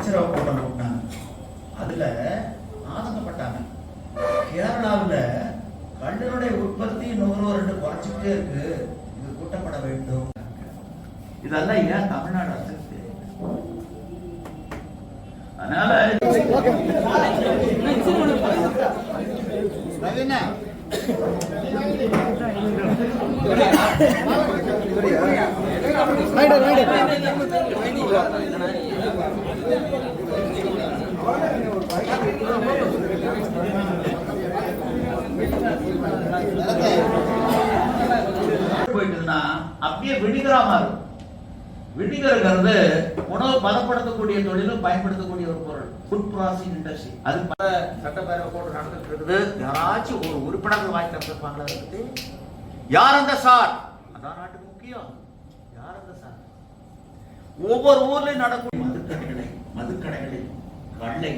அமைச்சரவை கூட்டம் கூட்டினாங்க அதுல ஆதங்கப்பட்டாங்க கேரளாவில் கல்லினுடைய உற்பத்தி நுகர்வோர் ரெண்டு குறைச்சிக்கிட்டே இருக்கு. இது கூட்டப்பட வேண்டும். இதெல்லாம் ஏன் தமிழ்நாடு அரசு அதனால போயிட்டுன்னா அப்படியே வினிகரா மாறும் வினிகருங்கிறது உணவு பதப்படுத்தக்கூடிய தொழிலும் பயன்படுத்தக்கூடிய ஒரு பொருள். ஃபுட் ப்ராசஸிங் இண்டஸ்ட்ரி அது பல சட்டப்பேரவை போட்டு நடந்துட்டு இருக்குது. யாராச்சும் ஒரு உறுப்பினர்கள் வாங்கி தப்பிருப்பாங்களா அதை பத்தி? யார் அந்த சார்? அதான் நாட்டுக்கு முக்கியம். யார் அந்த சார்? ஒவ்வொரு ஊர்லயும் நடக்கும் மதுக்கடைகளை மதுக்கடைகளில் கல்லை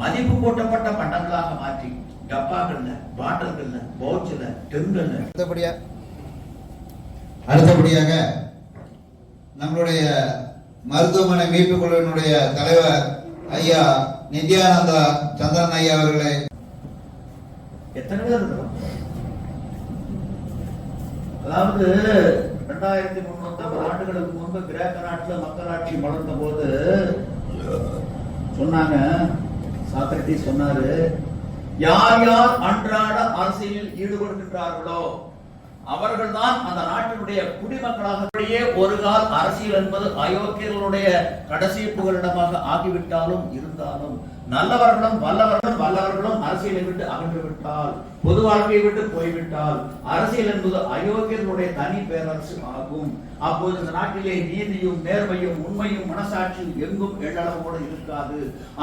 மதிப்பு கூட்டப்பட்ட பண்டங்களாக மாற்றி டப்பாக்கள்ல பாட்டில்கள்ல பவுச்சில் டெங்கல்ல அடுத்தபடியா அடுத்தபடியாக நம்மளுடைய மருத்துவமனை மீட்புக் குழுவினுடைய தலைவர் ஐயா நித்யானந்தா சந்திரன் ஐயா அவர்களை. எத்தனை பேர் அதாவது ரெண்டாயிரத்தி முன்னூத்தி ஆண்டுகளுக்கு முன்பு கிரேக்க நாட்டுல மக்களாட்சி வளர்ந்த போது சொன்னாங்க சாத்திரட்டி சொன்னாரு யார் யார் அன்றாட அரசியலில் ஈடுபடுகின்றார்களோ அவர்கள்தான் அந்த நாட்டினுடைய குடிமக்களாக ஒரு கால் அரசியல் என்பது அயோக்கியர்களுடைய கடைசி புகலிடமாக ஆகிவிட்டாலும் இருந்தாலும் நல்லவர்களும் வல்லவர்களும் வல்லவர்களும் அரசியலை விட்டு அகன்று விட்டால் பொது வாழ்க்கையை விட்டு போய்விட்டால் அரசியல் என்பது அயோக்கியர்களுடைய தனி பேரரசு ஆகும். அப்போது இந்த நாட்டிலே நீதியும் நேர்மையும் உண்மையும் மனசாட்சியும் எங்கும் எள்ளளவோடு இருக்காது.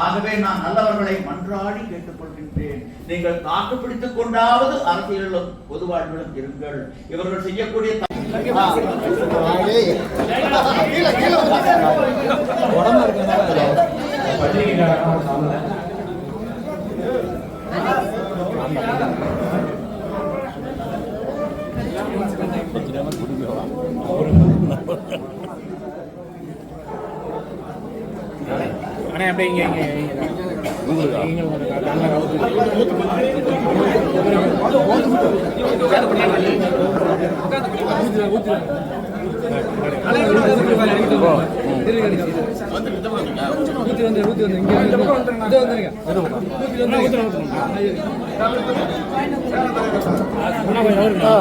ஆகவே நான் நல்லவர்களை மன்றாடி கேட்டுக்கொள்கின்றேன். நீங்கள் தாக்கு பிடித்துக் கொண்டாவது அரசியலிலும் பொது வாழ்விலும் இருங்கள். இவர்கள் செய்யக்கூடிய அப்படியே இங்கே இங்கே. இங்க இங்க ஒரு வந்து ஊத்தி வந்து வந்துருங்க இது வந்து ஊத்தி வந்து அண்ணா